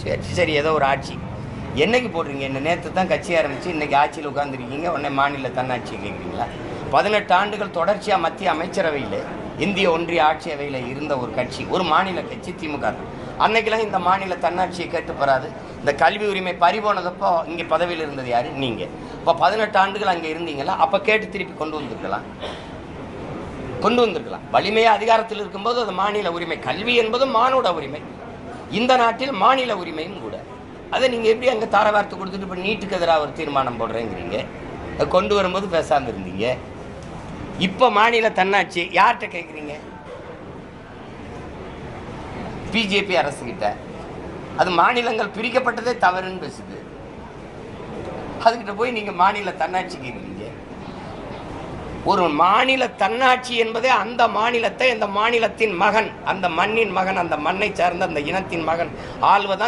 சரி சரி ஏதோ ஒரு ஆட்சி. என்னைக்கு போடுறீங்க? என்ன நேற்று தான் கட்சி ஆரம்பித்து இன்னைக்கு ஆட்சியில் உட்காந்துருக்கீங்க உடனே மாநில தன்னாட்சி கேட்குறீங்களா? பதினெட்டு ஆண்டுகள் தொடர்ச்சியாக மத்திய அமைச்சரவையில் இந்திய ஒன்றிய ஆட்சியவையில் இருந்த ஒரு கட்சி ஒரு மாநில கட்சி திமுக தான். அன்னைக்கெல்லாம் இந்த மாநில தன்னாட்சியை கேட்டு பெறாது இந்த கல்வி உரிமை பறிபோனதப்போ இங்கே பதவியில் இருந்தது யார்? நீங்கள் இப்போ பதினெட்டு ஆண்டுகள் அங்கே இருந்தீங்களா? அப்போ கேட்டு திருப்பி கொண்டு வந்திருக்கலாம். கொண்டு வந்திருக்கலாம். வலிமையாக அதிகாரத்தில் இருக்கும்போது அது மாநில உரிமை கல்வி என்பது மானுட உரிமை. இந்த நாட்டில் மாநில உரிமையும் கூட. அதை நீங்கள் எப்படி அங்கே தாரவார்த்தை கொடுத்துட்டு இப்போ நீட்டுக்கு எதிராக ஒரு தீர்மானம் போடுறேங்கிறீங்க? அதை கொண்டு வரும்போது பேசாமல் இருந்தீங்க. இப்போ மாநில தன்னாட்சி யார்கிட்ட கேட்குறீங்க பிஜேபி அரசுக்கிட்ட அது மாநிலங்கள் பிரிக்கப்பட்டதே தவறுன்னு பேசுது. அதுக்கிட்ட போய் நீங்கள் மாநில தன்னாட்சி கேட்குறீங்க ஒரு மாநில தன்னாட்சி என்பதே அந்த மாநிலத்தை அந்த மாநிலத்தின் மகன் அந்த மண்ணின் மகன் அந்த மண்ணை சார்ந்த அந்த இனத்தின் மகன் ஆள்வதான்